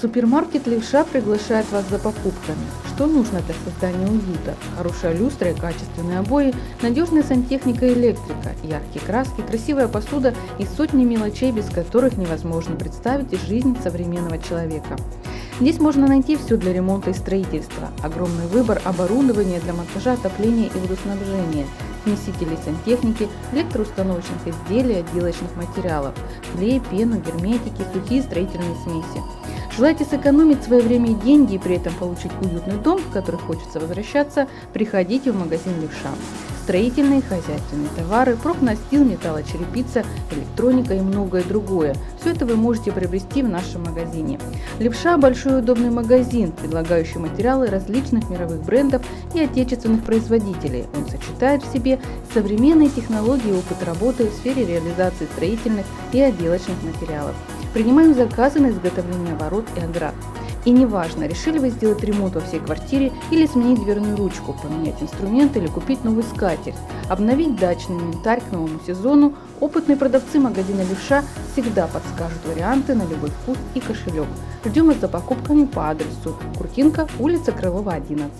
Супермаркет Левша приглашает вас за покупками. Что нужно для создания уюта? Хорошая люстра и качественные обои, надежная сантехника и электрика, яркие краски, красивая посуда и сотни мелочей, без которых невозможно представить жизнь современного человека. Здесь можно найти все для ремонта и строительства. Огромный выбор оборудования для монтажа, отопления и водоснабжения, смесителей сантехники, электроустановочных изделий, отделочных материалов, клей, пену, герметики, сухие строительные смеси. Желаете сэкономить свое время и деньги и при этом получить уютный дом, в который хочется возвращаться, приходите в магазин Левша. Строительные, хозяйственные товары, профнастил, металлочерепица, электроника и многое другое. Все это вы можете приобрести в нашем магазине. Левша – большой и удобный магазин, предлагающий материалы различных мировых брендов и отечественных производителей. Он сочетает в себе современные технологии и опыт работы в сфере реализации строительных и отделочных материалов. Принимаем заказы на изготовление ворот и оград. И неважно, решили вы сделать ремонт во всей квартире или сменить дверную ручку, поменять инструменты или купить новый скатерть, обновить дачный инвентарь к новому сезону, опытные продавцы магазина Левша всегда подскажут варианты на любой вкус и кошелек. Ждем вас за покупками по адресу Куртинка, улица Крылова, 11.